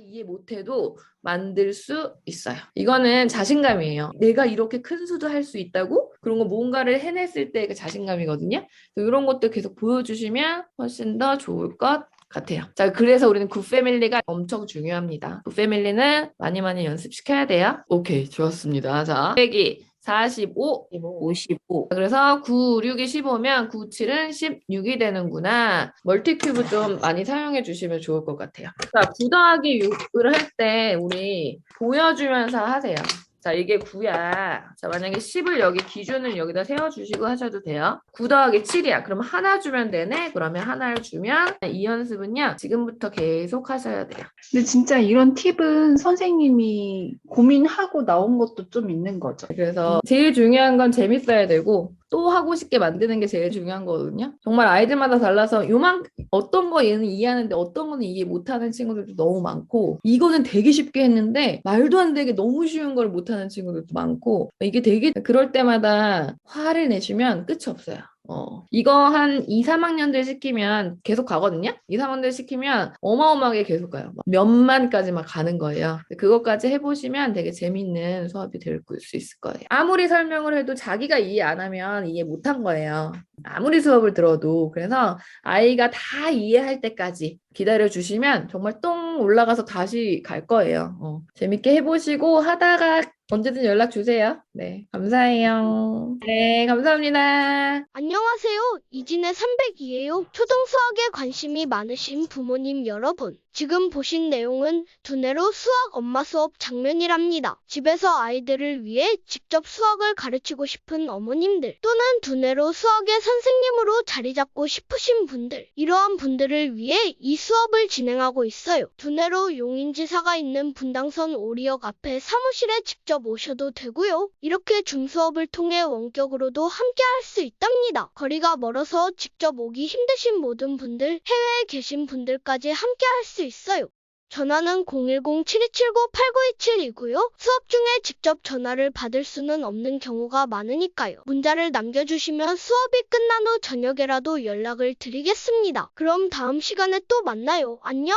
이해 못해도 만들 수 있어요. 이거는 자신감이에요. 내가 이렇게 큰 수도 할 수 있다고? 그런 거 뭔가를 해냈을 때그 자신감이거든요. 이런 것도 계속 보여주시면 훨씬 더 좋을 것 같아요. 자, 그래서 우리는 굿패밀리가 엄청 중요합니다. 굿패밀리는 많이 많이 연습시켜야 돼요. 오케이, 좋았습니다. 자, 빼기 45. 55. 그래서 9, 6이 15면 9, 7은 16이 되는구나. 멀티큐브 좀 많이 사용해 주시면 좋을 것 같아요. 자, 9 더하기 6을 할 때 우리 보여주면서 하세요. 자, 이게 9야. 자, 만약에 10을 여기 기준을 여기다 세워주시고 하셔도 돼요. 9 더하기 7이야. 그럼 하나 주면 되네? 그러면 하나를 주면 이 연습은요, 지금부터 계속 하셔야 돼요. 근데 진짜 이런 팁은 선생님이 고민하고 나온 것도 좀 있는 거죠. 그래서 제일 중요한 건 재밌어야 되고 또 하고 싶게 만드는 게 제일 중요한 거거든요. 정말 아이들마다 달라서 요만 어떤 거 얘는 이해하는데 어떤 거는 이해 못하는 친구들도 너무 많고 이거는 되게 쉽게 했는데 말도 안 되게 너무 쉬운 걸 못하는 친구들도 많고 이게 되게 그럴 때마다 화를 내시면 끝이 없어요. 어, 이거 한 2, 3학년들 시키면 계속 가거든요? 2, 3학년들 시키면 어마어마하게 계속 가요. 막 몇만까지 막 가는 거예요. 그것까지 해보시면 되게 재밌는 수업이 될 수 있을 거예요. 아무리 설명을 해도 자기가 이해 안 하면 이해 못 한 거예요. 아무리 수업을 들어도. 그래서 아이가 다 이해할 때까지 기다려 주시면 정말 똥 올라가서 다시 갈 거예요. 어, 재밌게 해보시고 하다가 언제든 연락 주세요. 네, 감사해요. 네, 감사합니다. 안녕하세요. 이진의 300이에요. 초등 수학에 관심이 많으신 부모님 여러분. 지금 보신 내용은 두뇌로 수학 엄마 수업 장면이랍니다. 집에서 아이들을 위해 직접 수학을 가르치고 싶은 어머님들 또는 두뇌로 수학의 선생님으로 자리 잡고 싶으신 분들 이러한 분들을 위해 이 수업을 진행하고 있어요. 두뇌로 용인지사가 있는 분당선 오리역 앞에 사무실에 직접 오셔도 되고요. 이렇게 줌수업을 통해 원격으로도 함께 할 수 있답니다. 거리가 멀어서 직접 오기 힘드신 모든 분들, 해외에 계신 분들까지 함께 할 수 있어요. 전화는 010-7279-8927이고요. 수업 중에 직접 전화를 받을 수는 없는 경우가 많으니까요. 문자를 남겨주시면 수업이 끝난 후 저녁에라도 연락을 드리겠습니다. 그럼 다음 시간에 또 만나요. 안녕!